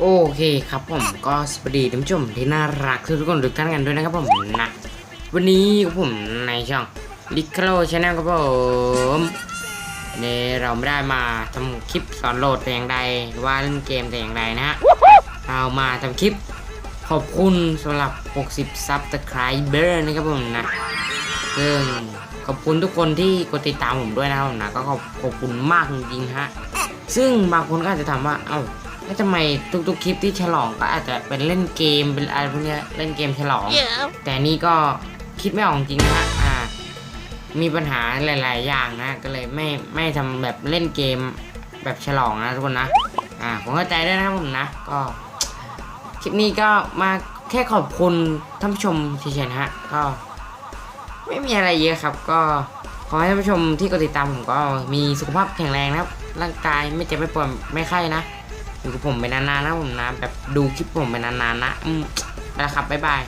โอเคครับผมก็สวัสดีท่านผู้ชมที่น่ารักทุกคนทุกท่านกันด้วยนะครับผมนะวันนี้ผมในช่องลิคโลชาแนลครับผมนี่เราไม่ได้มาทำคลิปสอนโหลดแต่อย่างใดว่าเล่นเกมแต่อย่างใดนะฮะเรามาทำคลิปขอบคุณสำหรับ 60 ซับสไครเบอร์นะครับผมนะซึ่งขอบคุณทุกคนที่กดติดตามผมด้วยนะครับผมนะก็ขอบขอบคุณมากจริงๆฮะซึ่งบางคนก็อาจจะถามว่าเอ้า แล้วทำไมทุกๆคลิปที่ฉลองก็อาจจะเป็นเล่นเกมเป็นอะไรพวกเนี้ยเล่นเกมฉลองแต่นี่ก็คิดไม่ออกจริงนะฮะอ่า มีปัญหาหลาย ๆ อย่างนะ ก็เลยไม่ไม่ทำแบบเล่นเกมแบบฉลองนะทุกคนนะ อ่าผมเข้าใจได้วยนะครับผมนะ ก็ คลิปนี้ก็มาแค่ขอบคุณท่านผู้ชมเฉยๆนะฮะก็ ไม่มีอะไรเยอะครับ ก็ขอให้ท่านผู้ชมที่กดติดตามผมก็มีสุขภาพแข็งแรงนะครับ ร่างกายไม่เจ็บไม่ป่วยไม่ไข้นะ อยู่กับผมไปนานๆนะผมนะแบบดูคลิปผมไปนานๆนะอืมไปแล้วครับบ๊ายบาย